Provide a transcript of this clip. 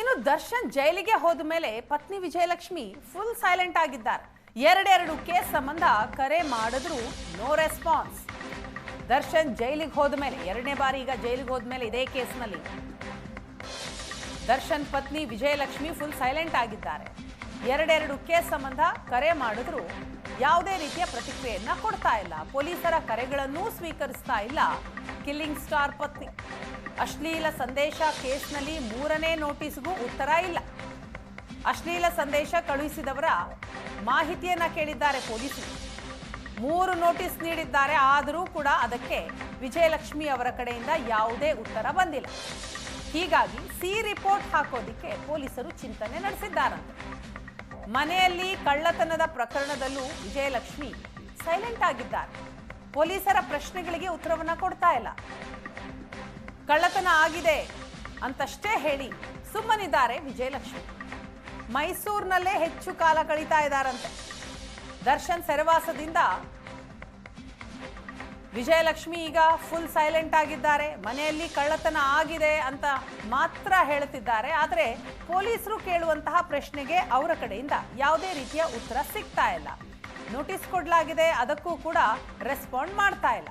ಇನ್ನು ದರ್ಶನ್ ಜೈಲಿಗೆ ಹೋದ ಮೇಲೆ ಪತ್ನಿ ವಿಜಯಲಕ್ಷ್ಮಿ ಫುಲ್ ಸೈಲೆಂಟ್ ಆಗಿದ್ದಾರೆ. ಎರಡೆರಡು ಕೇಸ್ ಸಂಬಂಧ ಕರೆ ಮಾಡಿದ್ರು ನೋ ರೆಸ್ಪಾನ್ಸ್ ದರ್ಶನ್ ಜೈಲಿಗೆ ಹೋದ ಮೇಲೆ, ಎರಡನೇ ಬಾರಿ ಈಗ ಜೈಲಿಗೆ ಹೋದ ಮೇಲೆ ಇದೇ ಕೇಸ್ನಲ್ಲಿ. ದರ್ಶನ್ ಪತ್ನಿ ವಿಜಯಲಕ್ಷ್ಮಿ ಫುಲ್ ಸೈಲೆಂಟ್ ಆಗಿದ್ದಾರೆ. ಎರಡೆರಡು ಕೇಸ್ ಸಂಬಂಧ ಕರೆ ಮಾಡಿದ್ರು, ಯಾವುದೇ ರೀತಿಯ ಪ್ರತಿಕ್ರಿಯೆಯನ್ನ ಕೊಡ್ತಾ ಇಲ್ಲ. ಪೊಲೀಸರ ಕರೆಗಳನ್ನೂ ಸ್ವೀಕರಿಸ್ತಾ ಇಲ್ಲ. ಕಿಲ್ಲಿಂಗ್ ಸ್ಟಾರ್ ಪತ್ನಿ. ಅಶ್ಲೀಲ ಸಂದೇಶ ಕೇಸ್ನಲ್ಲಿ ಮೂರನೇ ನೋಟಿಸ್ಗೂ ಉತ್ತರ ಇಲ್ಲ. ಅಶ್ಲೀಲ ಸಂದೇಶ ಕಳುಹಿಸಿದವರ ಮಾಹಿತಿಯನ್ನ ಕೇಳಿದ್ದಾರೆ ಪೊಲೀಸರು. ಮೂರು ನೋಟಿಸ್ ನೀಡಿದ್ದಾರೆ, ಆದರೂ ಕೂಡ ಅದಕ್ಕೆ ವಿಜಯಲಕ್ಷ್ಮಿ ಅವರ ಕಡೆಯಿಂದ ಯಾವುದೇ ಉತ್ತರ ಬಂದಿಲ್ಲ. ಹೀಗಾಗಿ ಸಿ ರಿಪೋರ್ಟ್ ಹಾಕೋದಿಕ್ಕೆ ಪೊಲೀಸರು ಚಿಂತನೆ ನಡೆಸಿದ್ದಾರಂತೆ. ಮನೆಯಲ್ಲಿ ಕಳ್ಳತನದ ಪ್ರಕರಣದಲ್ಲೂ ವಿಜಯಲಕ್ಷ್ಮಿ ಸೈಲೆಂಟ್ ಆಗಿದ್ದಾರೆ. ಪೊಲೀಸರ ಪ್ರಶ್ನೆಗಳಿಗೆ ಉತ್ತರವನ್ನ ಕೊಡ್ತಾ ಇಲ್ಲ. ಕಳ್ಳತನ ಆಗಿದೆ ಅಂತಷ್ಟೇ ಹೇಳಿ ಸುಮ್ಮನಿದ್ದಾರೆ ವಿಜಯಲಕ್ಷ್ಮಿ. ಮೈಸೂರಿನಲ್ಲೇ ಹೆಚ್ಚು ಕಾಲ ಕಳೀತಾ ಇದ್ದಾರಂತೆ. ದರ್ಶನ್ ಸೆರೆವಾಸದಿಂದ ವಿಜಯಲಕ್ಷ್ಮಿ ಈಗ ಫುಲ್ ಸೈಲೆಂಟ್ ಆಗಿದ್ದಾರೆ. ಮನೆಯಲ್ಲಿ ಕಳ್ಳತನ ಆಗಿದೆ ಅಂತ ಮಾತ್ರ ಹೇಳುತ್ತಿದ್ದಾರೆ ಆದರೆ ಪೊಲೀಸರು ಕೇಳುವಂತಹ ಪ್ರಶ್ನೆಗೆ ಅವರ ಕಡೆಯಿಂದ ಯಾವುದೇ ರೀತಿಯ ಉತ್ತರ ಸಿಗ್ತಾ ಇಲ್ಲ. ನೋಟಿಸ್ ಕೊಡಲಾಗಿದೆ, ಅದಕ್ಕೂ ಕೂಡ ರೆಸ್ಪಾಂಡ್ ಮಾಡ್ತಾ ಇಲ್ಲ.